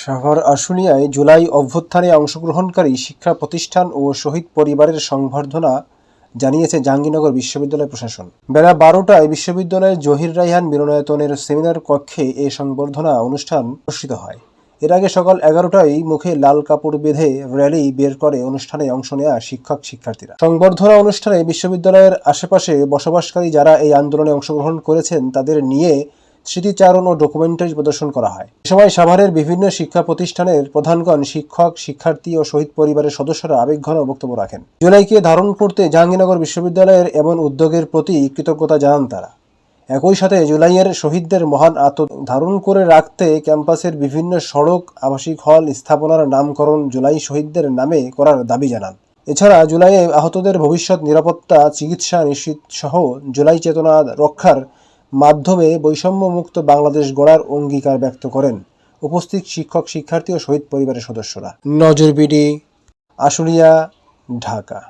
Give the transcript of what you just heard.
সাভার আশুলিয়ায় জুলাই অভ্যুত্থানে অংশগ্রহণকারী শিক্ষা প্রতিষ্ঠান ও শহীদ পরিবারের সংবর্ধনা জানিয়েছে জাহাঙ্গীরনগর বিশ্ববিদ্যালয় প্রশাসন। বেলা বারোটায় বিশ্ববিদ্যালয়ের জহির রাইহান মিলনায়তনের সেমিনার কক্ষে এ সংবর্ধনা অনুষ্ঠান অনুষ্ঠিত হয়। এর আগে সকাল এগারোটায় মুখে লাল কাপড় বেঁধে র্যালি বের করে অনুষ্ঠানে অংশ নেয়া শিক্ষক শিক্ষার্থীরা। সংবর্ধনা অনুষ্ঠানে বিশ্ববিদ্যালয়ের আশেপাশে বসবাসকারী যারা এই আন্দোলনে অংশগ্রহণ করেছেন তাদের নিয়ে স্মৃতিচারণ ও ডকুমেন্টারি প্রদর্শন করা হয়। এ সময় সাভারের বিভিন্ন শিক্ষা প্রতিষ্ঠানের প্রধানগণ, শিক্ষক, শিক্ষার্থী ও শহীদ পরিবারের সদস্যরা আবেগঘন বক্তব্য রাখেন। জুলাইকে ধারণ করতে জাহাঙ্গীরনগর বিশ্ববিদ্যালয়ের এমন উদ্যোগের প্রতি কৃতজ্ঞতা জানান তারা। একই সাথে জুলাইয়ের শহীদদের মহান আত্ম ধারণ করে রাখতে ক্যাম্পাসের বিভিন্ন সড়ক, আবাসিক হল স্থাপনার নামকরণ জুলাই শহীদদের নামে করার দাবি জানান। এছাড়া জুলাইয়ে আহতদের ভবিষ্যৎ নিরাপত্তা, চিকিৎসা নিশ্চিত সহ জুলাই চেতনা রক্ষার মাধ্যমে বৈষম্যমুক্ত বাংলাদেশ গড়ার অঙ্গীকার ব্যক্ত করেন উপস্থিত শিক্ষক, শিক্ষার্থী ও শহীদ পরিবারের সদস্যরা। নজরবিডি আশুলিয়া, ঢাকা।